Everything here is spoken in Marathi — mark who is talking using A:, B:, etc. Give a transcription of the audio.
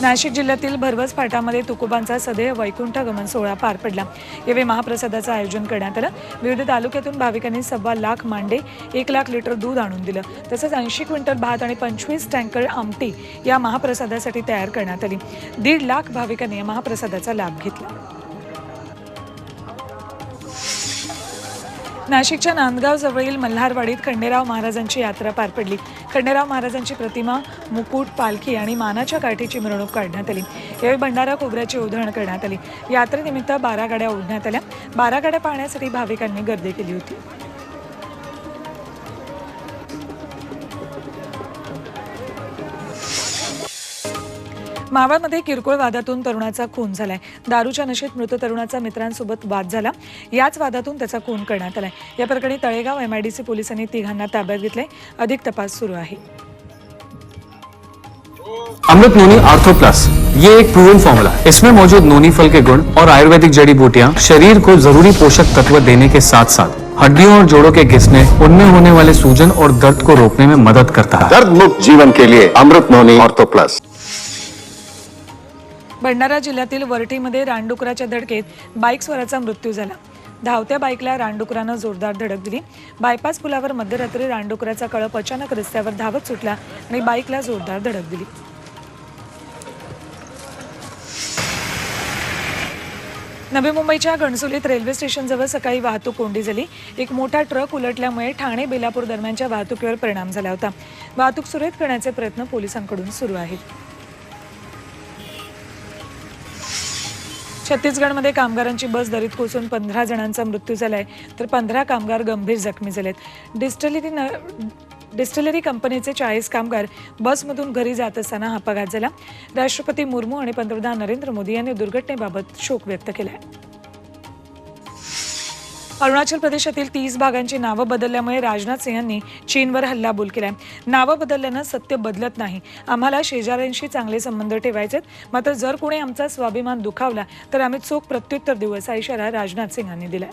A: नाशिक जिल्ह्यातील भरवस फाटामध्ये तुकोबांचा सदैव वैकुंठ गमन सोहळा पार पडला. यावेळी महाप्रसादाचं आयोजन करण्यात आलं. विविध तालुक्यातून भाविकांनी सव्वा लाख मांडे एक लाख लिटर दूध आणून दिलं. तसंच ऐंशी क्विंटल भात आणि पंचवीस टँकर आमटी या महाप्रसादासाठी तयार करण्यात आली. दीड लाख भाविकांनी या महाप्रसादाचा लाभ घेतला. नाशिकच्या नांदगाव जवळील मल्हारवाडीत खंडेराव महाराजांची यात्रा पार पडली. खंडेराव महाराजांची प्रतिमा मुकुट पालखी आणि मानाच्या काठीची मिरवणूक काढण्यात आली. यावेळी भंडारा खोबऱ्याची उधळण करण्यात आली. यात्रेनिमित्त बारा गाड्या ओढण्यात आल्या. बारा गाड्या पाहण्यासाठी भाविकांनी गर्दी केली होती. मावळमध्ये किरकोळ वादातून तरुणाचा खून झालाय. दारूच्या नशेत मृत तरुणाचा मित्रांसोबत वाद झाला. याच वादातून त्याचा खून करण्यात आलाय. या प्रकरणी तळेगाव एमआयडीसी पोलिसांनी तिघांना ताब्यात घेतले अधिक तपास सुरू आहे.
B: अमृत नोनी आर्थो प्लस. ये एक प्रूवन फॉर्मूला है। इसमें मौजूद नोनी फल के गुण और आयुर्वेदिक जड़ी बूटियाँ शरीर को जरूरी पोषक तत्व देने के साथ साथ हड्डियों और जोड़ों के घिसने उनमें होने वाले सूजन और दर्द को रोकने में मदद करता है।
C: दर्द मुक्त जीवन के लिए अमृत नोनी ऑर्थो प्लस।
A: भंडारा जिल्ह्यातील वरठीमध्ये रानडुकराच्या धडकेत बाईकस्वराचा मृत्यू झाला. धावत्या बाईकला रानडुकरानं जोरदार धडक दिली. बायपास पुलावर मध्यरात्री रानडुकराचा कळप अचानक रस्त्यावर धावत सुटला आणि बाईकला जोरदार धडक दिली. नवी मुंबईच्या घणसोलीत रेल्वे स्टेशनजवळ सकाळी वाहतूक कोंडी झाली. एक मोठा ट्रक उलटल्यामुळे ठाणे बेलापूर दरम्यानच्या वाहतुकीवर परिणाम झाला होता. वाहतूक सुरळीत करण्याचे प्रयत्न पोलिसांकडून सुरू आहेत. छत्तीसगडमध्ये कामगारांची बस दरीत कोसळून पंधरा जणांचा मृत्यू झालाय. तर पंधरा कामगार गंभीर जखमी झालेत. डिस्टलरी न डिस्टिलरी कंपनीचे चाळीस कामगार बसमधून घरी जात असताना हा अपघात झाला. राष्ट्रपती मुर्मू आणि पंतप्रधान नरेंद्र मोदी यांनी दुर्घटनेबाबत शोक व्यक्त केला आहे अरुणाचल प्रदेशातील तीस भागांची नावं बदलल्यामुळे राजनाथ सिंह यांनी चीनवर हल्लाबोल केलाय. नावं बदलल्यानं सत्य बदलत नाही. आम्हाला शेजाऱ्यांशी चांगले संबंध ठेवायचेत. मात्र जर कोणी आमचा स्वाभिमान दुखावला तर आम्ही चोख प्रत्युत्तर देऊ असा इशारा राजनाथ सिंह यांनी दिलाय.